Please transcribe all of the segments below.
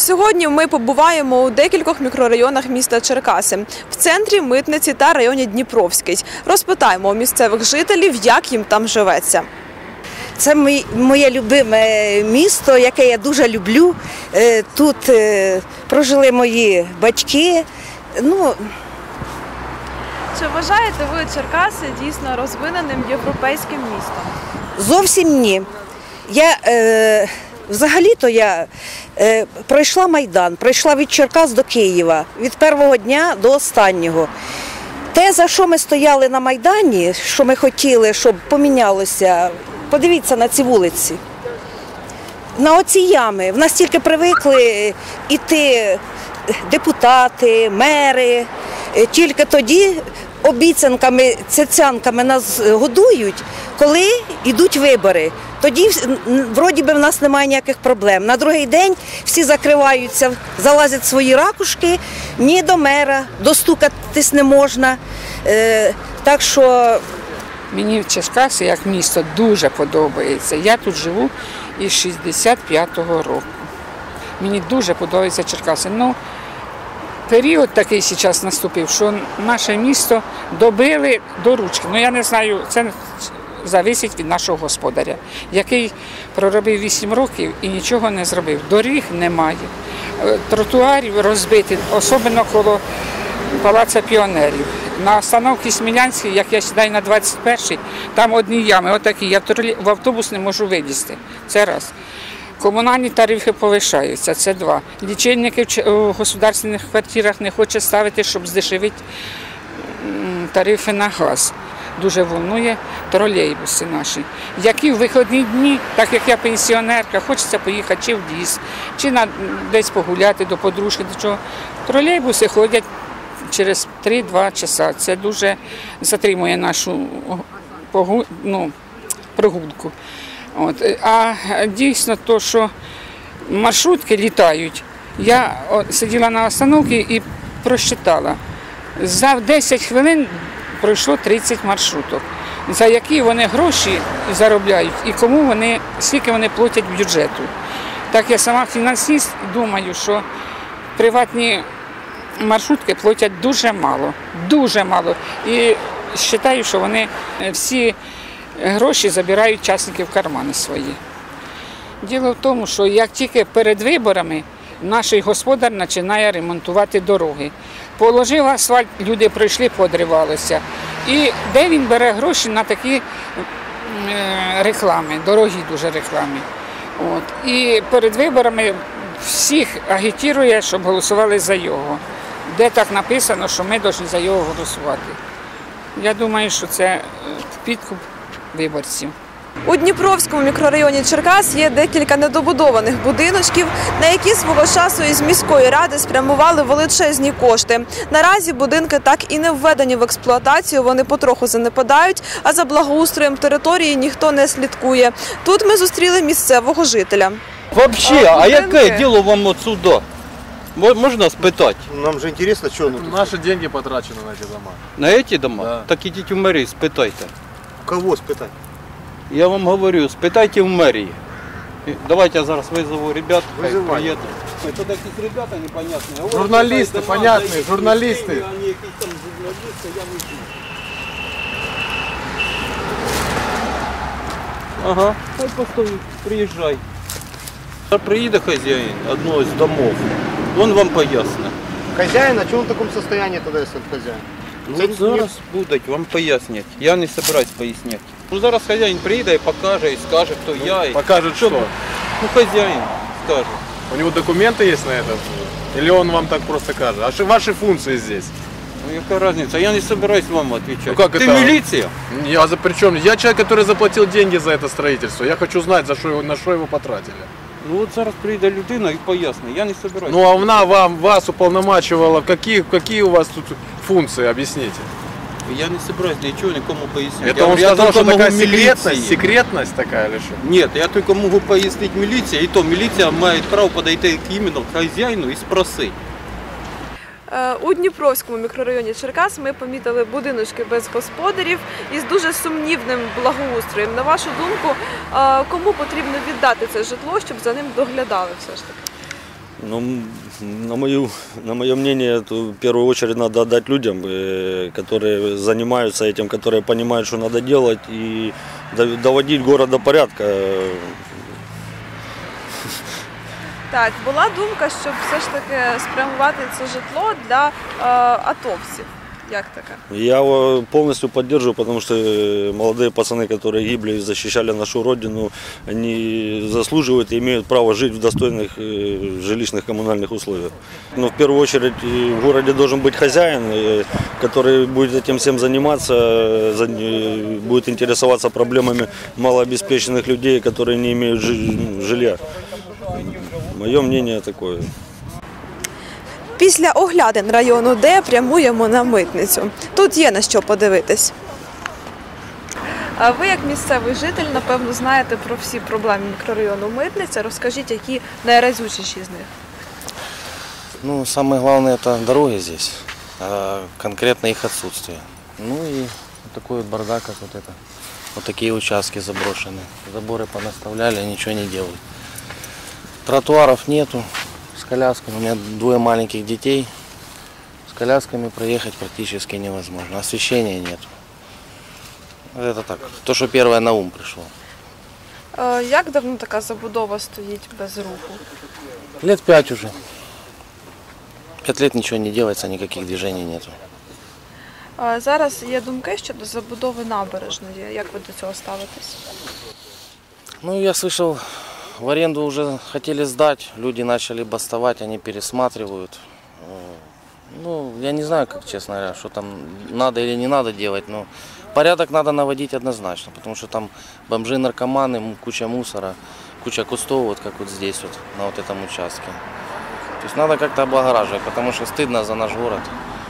Сьогодні ми побуваємо у декількох мікрорайонах міста Черкаси, в центрі митниці та районі Дніпровський. Розпитаємо у місцевих жителів, як їм там живеться. Це моє любиме місто, яке я дуже люблю. Е, Тут е, прожили мої батьки. Ну, Чи вважаєте ви Черкаси дійсно розвиненим європейським містом? зовсім ні. Я е, взагалі-то я е, пройшла Майдан, пройшла від Черкас до Києва від першого дня до останнього. Те, за що ми стояли на Майдані, що ми хотіли, щоб помінялося, подивіться на ці вулиці. На оці ями в нас тільки привикли іти депутати, мери. Е, Тільки тоді обіцянками, цяцянками нас годують, коли йдуть вибори. Тоді вроді би в нас немає ніяких проблем. На другий день всі закриваються, залазять в свої ракушки, ні до мера, достукатись не можна. Е, Так що Мені Черкаси як місто дуже подобається. Я тут живу із 65-го року. Мені дуже подобається Черкаси. Ну, період такий зараз наступив, що наше місто добили до ручки. Ну я не знаю, це залежить від нашого господаря, який проробив 8 років і нічого не зробив. Доріг немає, е, тротуарів розбиті, особливо коло Палаця піонерів. На остановці Смілянській, як я сідаю на 21-й, там одні ями, отакі. Я в автобус не можу вилізти. Це раз. Комунальні тарифи повишаються, це два. Лічильники в государственних квартирах не хоче ставити, щоб здешевити тарифи на газ. Дуже волнує тролейбуси наші. Які в вихідні дні, так як я пенсіонерка, хочеться поїхати чи в ліс, чи на, десь погуляти до подружки, до чого. Тролейбуси ходять через 3-2 часа. Це дуже затримує нашу ну, прогулку. От. е, А дійсно то, що маршрутки літають. Я сиділа на остановці і просчитала. За 10 хвилин пройшло 30 маршруток, за які вони гроші заробляють і кому вони, скільки вони платять бюджету. Так я сама фінансист думаю, що приватні маршрутки платять дуже мало, дуже мало. І вважаю, що вони е, всі гроші забирають учасників в кармани свої. Діло в тому, що як тільки перед виборами наш господар починає ремонтувати дороги. Положив асфальт, люди пройшли, подривалися. І де він бере гроші на такі е, реклами, дорогі дуже реклами. От. І перед виборами всіх агітує, щоб голосували за його. Де так написано, що ми повинні за його голосувати. Я думаю, що це е, підкуп виборців. У Дніпровському мікрорайоні Черкас є декілька недобудованих будиночків, на які свого часу із міської ради спрямували величезні кошти. Наразі будинки так і не введені в експлуатацію, вони потроху занепадають, а за благоустроєм території ніхто не слідкує. Тут ми зустріли місцевого жителя. Вообще, А а, яке діло вам отсюда? Мо- Можна спитати? Нам же интересно, что оно тут. Наши деньги на эти дома. На ці дома? Да. Так ідіть у мерії, спитайте. У кого спитать? Я вам говорю, спитайте в мерії. І Давайте я зараз визову ребят, хай Визивай. приїдуть. Це якісь ребята непонятні. Ой, Журналісти, питайте, понятні, надо, які журналісти. люди, Вони якісь там журналісти, я не знаю. Ага, хай постоїть, приїжджай. Та Приїде хазяїн одного з домов, він вам пояснить. Хозяин, а что он в таком состоянии тогда, если он хозяин? Ну, Це зараз будуть вам пояснять. Я не собираюсь поясняти. Ну зараз хазяїн прийде і покаже, і скаже, хто я. І... Покажет что? Ну хазяїн скаже. У него документы есть на это? Или он вам так просто кажет? А что ваши функции здесь? Ну яка різниця? Я не собираюсь вам відповідати. Ну, как Ти это? міліція? Я за причем? Я человек, который заплатил деньги за это строительство. Я хочу знать, за что его, на что его потратили. Ну от зараз прийде людина і пояснить. Я не собираюсь. Ну а она вам, вас уполномачивала, какие, які у вас тут функции, объясните. Я не собираюсь нічого нікому пояснити. Это я, он я сказал, что такая секретность, секретность такая или что? Ні, я тільки можу пояснити міліції, і то міліція має право подойти к іменно к хазяїну і спросити. Е, У Дніпровському мікрорайоні Черкас ми помітили будиночки без господарів із дуже сумнівним благоустроєм. На вашу думку, е, кому потрібно віддати це житло, щоб за ним доглядали все ж таки? Ну, м, на, мою, на мое мнение, это в первую очередь надо отдать людям, э, которые занимаются этим, которые понимают, что надо делать, и дов- доводить город до порядка. Э, Так, була думка, щоб все ж таки спрямувати це житло для е, атовців. Як таке? Я его полностью поддерживаю, потому что э, молодые пацаны, которые гибли и защищали нашу родину, они заслуживают и имеют право жить в достойных э, жилищных коммунальных условиях. Но в первую очередь э, в городе должен быть хозяин, э, который будет этим всем заниматься, э, за- э, будет интересоваться проблемами малообеспеченных людей, которые не имеют жи- жилья. Мое мнение такое. Після оглядин району Д прямуємо на митницю. Тут є на що подивитись. А ви, як місцевий житель, напевно, знаєте про всі проблеми мікрорайону Митниця. Розкажіть, які найразючіші з них. Ну, самое главное это дороги здесь, а конкретно их отсутствие. Ну и вот такой вот бардак, как вот это. Вот такие участки заброшенные. Заборы понаставляли, ничего не делают. Тротуаров нету с колясками. У меня двое маленьких детей. С колясками проехать практически невозможно. Освещения нету. Это так, то, что первое на ум пришло. Е, Як давно така забудова стоїть без руху? Лет пять уже. Пять лет ничего не делается, никаких движений нету. Е, Зараз є думки щодо забудови набережної. Як ви до цього ставитесь? Ну, я слышал, в аренду уже хотели сдать, люди начали бастовать, они пересматривают. Ну, я не знаю, как честно говоря, что там надо или не надо делать, но порядок надо наводить однозначно, потому что там бомжи, наркоманы, куча мусора, куча кустов, вот как вот здесь вот, на вот этом участке. То есть надо как-то облагораживать, потому что стыдно за наш город.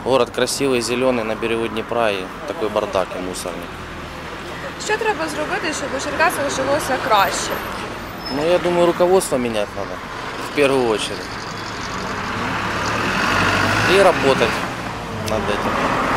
Город красивый, зеленый, на берегу Днепра и такой бардак и мусорник. Що треба зробити, щоб у Черкасах жилося? Ну, я думаю, руководство менять надо в первую очередь. И работать над этим.